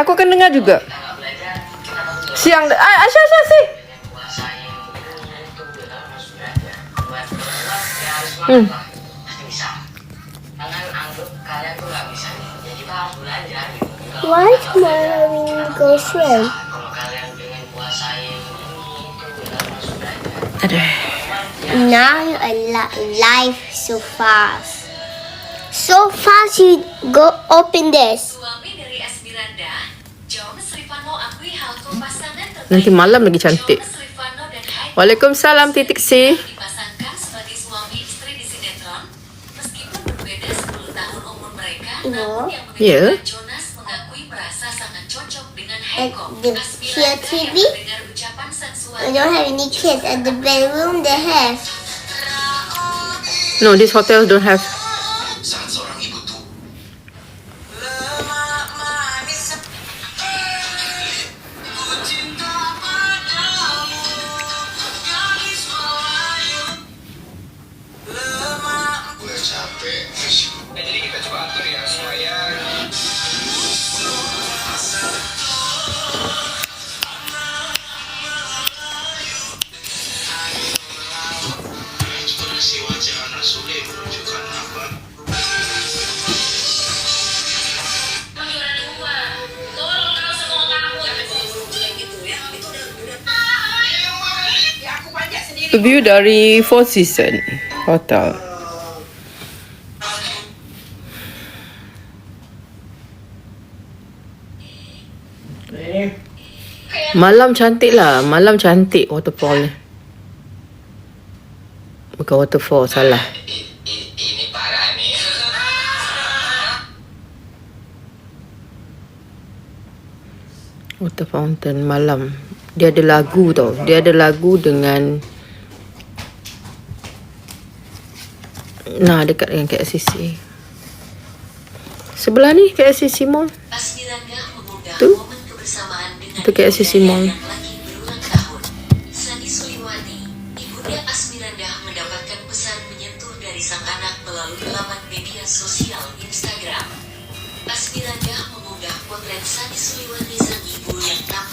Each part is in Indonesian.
Aku akan dengar juga. Siang. Ah, Aisyah, Aisyah, sih. Hmm. Why tomorrow go swim? Aduh. Now life so fast. So fast you go open this. Nanti malam lagi cantik. Waalaikumsalam titik C. dipasangkan sebagai suami istri di sinetron. Meskipun berbeda 10 tahun umur mereka, namun yang menikahkan Jonas mengakui merasa sangat cocok dengan And Heiko. the Asmiranda here TV? We don't have any kids at the bedroom. They have. No, this hotel don't have. View dari Four Season Hotel. Malam cantik lah. Malam cantik waterfall ni. Bukan waterfall, salah. Water fountain malam. Dia ada lagu tau. Dia ada lagu dengan Nah, dekat dengan KLCC. Sebelah ni KLCC Mall. Kayak sisi ibundanya mall. yang lagi berulang tahun. Sani Suliwati, ibunda Asmiranda mendapatkan pesan menyentuh dari sang anak melalui laman media sosial Instagram. Asmiranda mengunggah potret Sani Suliwati sang ibu yang tampak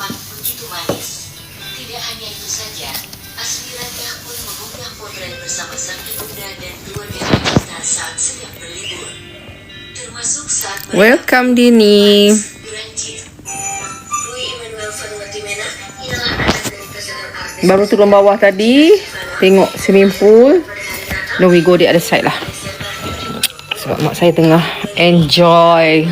bersama sang ibunda dan dua kita saat sedang berlibur. Termasuk saat Welcome Dini. Baru turun bawah tadi. Tengok swimming pool. Then we go the other side lah. Sebab mak saya tengah enjoy